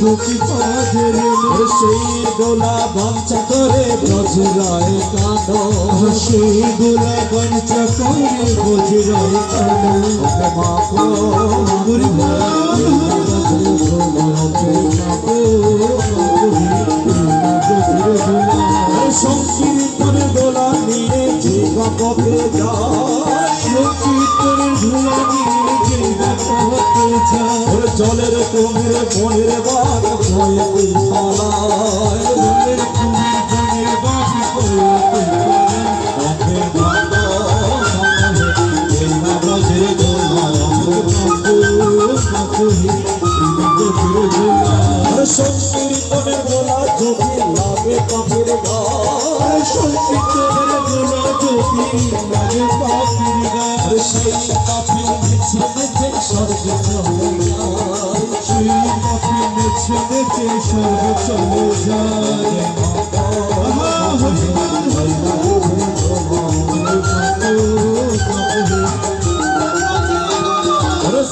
বুকি পাজের সেই গোলা বাঞ্চা করে ব্রজরায় কানো সেই গোলা বাঞ্চা করে কানো ওকে মাখো গোলা নিয়ে যে গপে যায়। ওর জলের কুমির মনের বাঘ ভয়ে পালায় ব্রজের গোলা সংকীর্তনের গোলা যদি লাগে কপির সেই কপিল মিছে মিছে স্বর্গ চলে যায় চলে যায়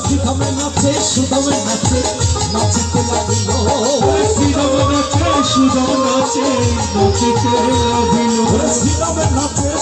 শিখমে নাচে সুদমে নাচে নাচিতে লাগিল শ্রীরাম নাচে সুদাম নাচে নাচিতে লাগিল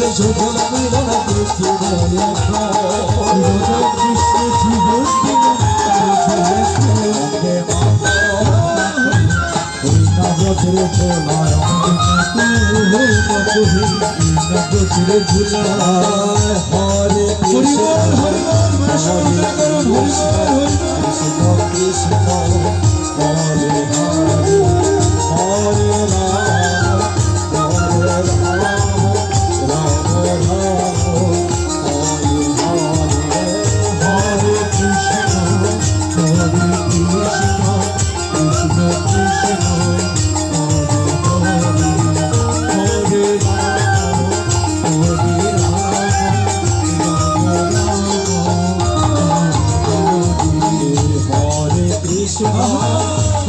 কৃষ্ণের যৌবন মিলন দেখি বলে মাতা নবধুর হরে কৃষ্ণ হরে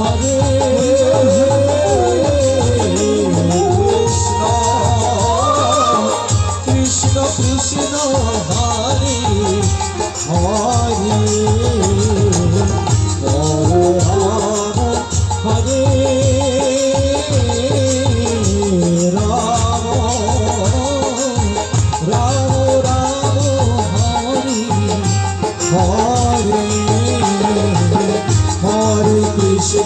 হরে